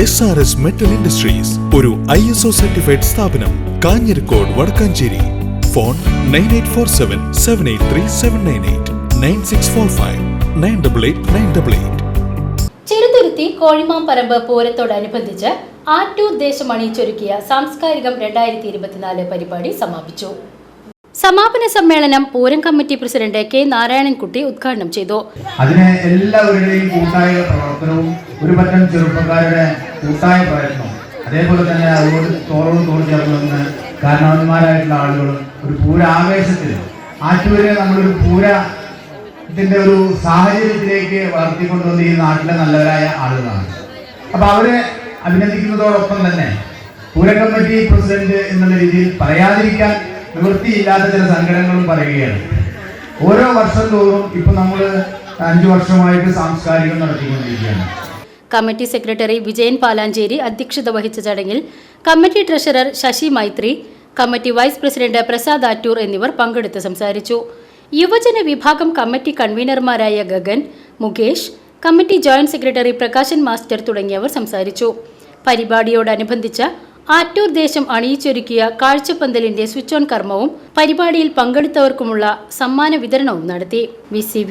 S R S metal industries ഒരു I S O certified സ്ഥാപനം Kanjirakode Vadakkanchery. Phone nine eight four seven seven eight three seven nine eight nine six four five nine double eight nine double eight Cheruthuruthy Kozhimamparambu പൂരത്തോടനുബന്ധിച്ച് Attoor Deshamani ചൊരുക്കിയ സാംസ്കാരികം രണ്ടായിരത്തി ഇരുപത്തിനാല് പരിപാടി സമാപിച്ചു. സമാപന സമ്മേളനം Pooram committee president K Narayanankutty ഉദ്ഘാടനം ചെയ്തു. അതിനെ എല്ലാവരുടെയും കൂട്ടായ പ്രവർത്തനവും ഒരു പറ്റം ചെറുപ്പക്കാരുടെ കൂട്ടായ പ്രയത്നം അതേപോലെ തന്നെ അതോട് തോറോട് തോട് ചേർന്ന് കാരണവന്മാരായിട്ടുള്ള ആളുകളും ഒരു പൂരാവേശത്തിൽ ആറ്റുവരെ നമ്മളൊരു പൂര ഇതിന്റെ ഒരു സാഹചര്യത്തിലേക്ക് വളർത്തിക്കൊണ്ടുവന്ന ഈ നാട്ടിലെ നല്ലവരായ ആളുകളാണ്. അപ്പൊ അവരെ അഭിനന്ദിക്കുന്നതോടൊപ്പം തന്നെ പൂര കമ്മിറ്റി പ്രസിഡന്റ് എന്നുള്ള രീതിയിൽ പറയാതിരിക്കാൻ നിവൃത്തിയില്ലാത്ത ചില സംഘടനകളും പറയുകയാണ്. ഓരോ വർഷം തോറും ഇപ്പൊ നമ്മൾ അഞ്ചു വർഷമായിട്ട് സാംസ്കാരികം നടത്തിക്കൊണ്ടിരിക്കുകയാണ്. കമ്മിറ്റി സെക്രട്ടറി വിജയൻ പാലാഞ്ചേരി അധ്യക്ഷത വഹിച്ച ചടങ്ങിൽ committee treasurer Sasi Maithri committee vice president Prasad Attoor എന്നിവർ പങ്കെടുത്ത് സംസാരിച്ചു. യുവജന വിഭാഗം committee കൺവീനർമാരായ Gagan Mukesh committee joint secretary Prakashan master തുടങ്ങിയവർ സംസാരിച്ചു. പരിപാടിയോടനുബന്ധിച്ച് ആറ്റൂർ ദേശം അണിയിച്ചൊരുക്കിയ കാഴ്ചപ്പന്തലിന്റെ സ്വിച്ച് ഓൺ കർമ്മവും പരിപാടിയിൽ പങ്കെടുത്തവർക്കുമുള്ള സമ്മാന വിതരണവും നടത്തി.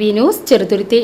V news Cheruthuruthy.